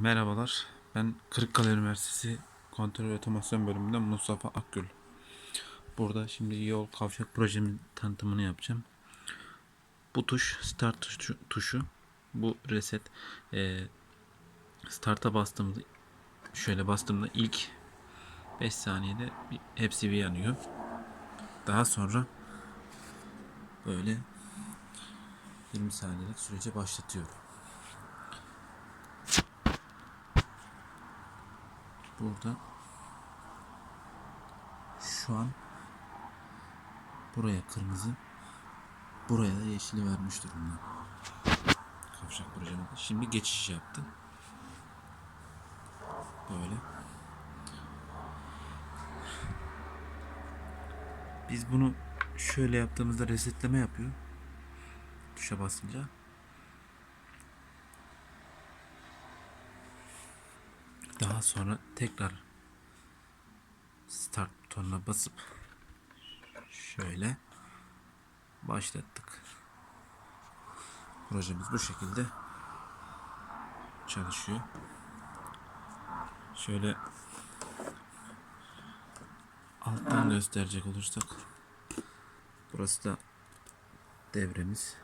merhabalar. Ben Kırıkkale Üniversitesi Kontrol Otomasyon bölümünden Mustafa Akgül. Burada şimdi yol kavşak projemin tanıtımını yapacağım. Bu tuş start tuşu. Bu reset. Ee, start'a bastığımda şöyle bastığımda ilk 5 saniyede hepsi bir yanıyor. Daha sonra böyle 20 saniyelik sürece başlatıyorum. Burada şu an buraya kırmızı buraya da yeşili vermiş durumda. Kavşak projemde. Şimdi geçiş yaptı. Böyle. Biz bunu şöyle yaptığımızda resetleme yapıyor. Tuşa basınca. Daha sonra tekrar start butonuna basıp şöyle başlattık. Projemiz bu şekilde çalışıyor. Şöyle alttan gösterecek olursak burası da devremiz.